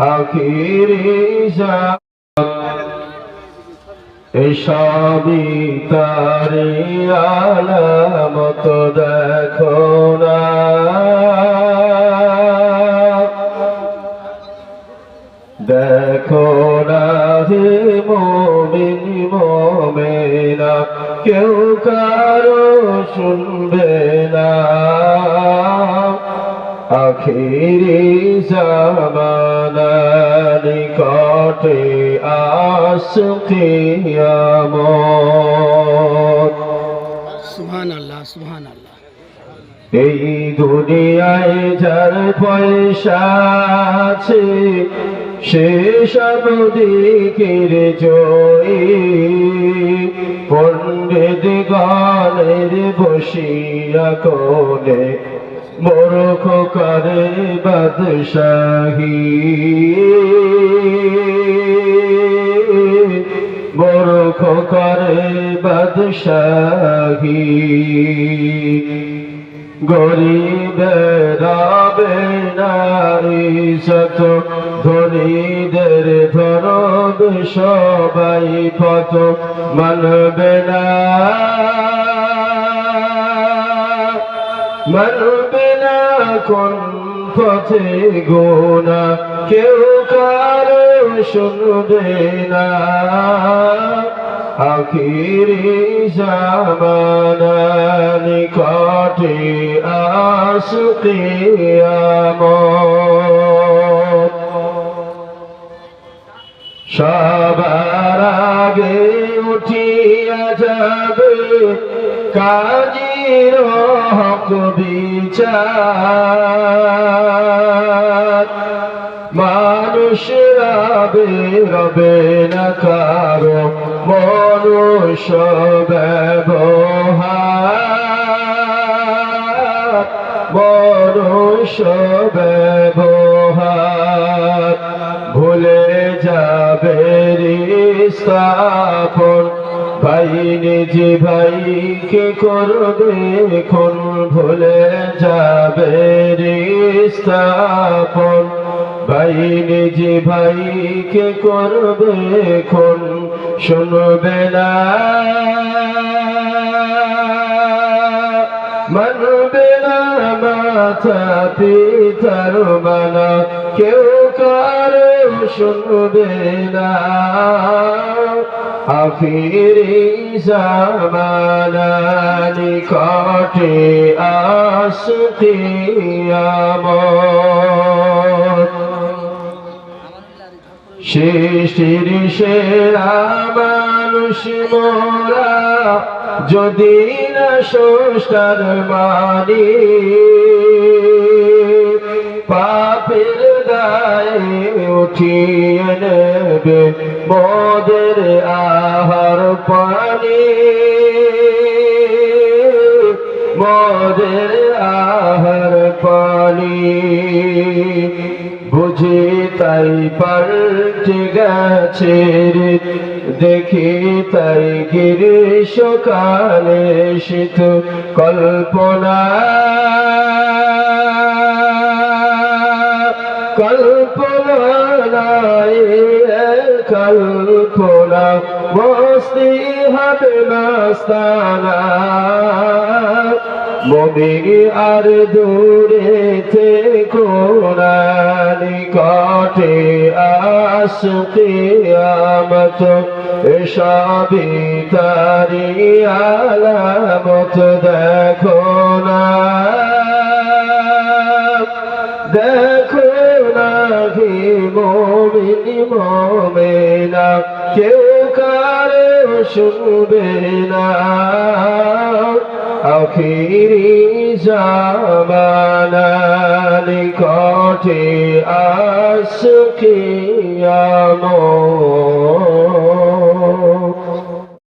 আখিরি এসবই তারি আলামত, দেখো না। দেখো না হে মোমিন, মোমেনা, কেউ কারও শুনবে না। আখিরি জামানা নিকটে আসকিয়ামত সুহান আল্লাহ সুহান আল্লাহ এই দুনিয়ায় যার পয়সা আছে সে সব দিকের জয়ী। পণ্ডিত গানের বসিয়া কোলে মরখ করে বাদশাহী। মরখ করে বাদশাহী। গরিবের রবে নারী শত ধনীদের ধরব সবাই পত মানবে না। মানবে না কোন পথে গোনা, কেউ কারও শুনবে না। আখিরি জামানা নিকটে আসকিয়ামত সবার আগে উঠিয়া যাবে কাজীর হক বিচার। মানুষরা বেরবে না কারও মনুষ্য ব্যবহার মনুষ্য ব্যবহার ভুলে যাবে স্থাপন ভাই, নিজ ভাইকে করবে, এখন ভুলে যাবে স্থাপন ভাই, নিজ ভাইকে করবে, এখন শুনবে না। পিতার মানা কেউ কারও শুনবে না। আখিরি জামানা নিকটে আসকিয়ামত সৃষ্টির সেরা মানুষ মোরা যদি না স্রষ্টার মানি পাপের দায়ে উঠিয়ে নেবে মদের আহার পানি মদের আহার পানি বুঝি তাই পাল্টে গেছে দেখি তাই গ্রীষ্মকালে শীত কল্পনা। কল্পনা কল্পনা বস্তি হবে মাস্তানা মনে আর দূরে থেকো না, নিকটে আসকিয়ামত সবই তারি আলামত দেখো না। দেখো না হি মোমিন, মোমেনা, কেউ কারে শুনবে না। আখিরি কঠে নিকটে আসকিয়ামত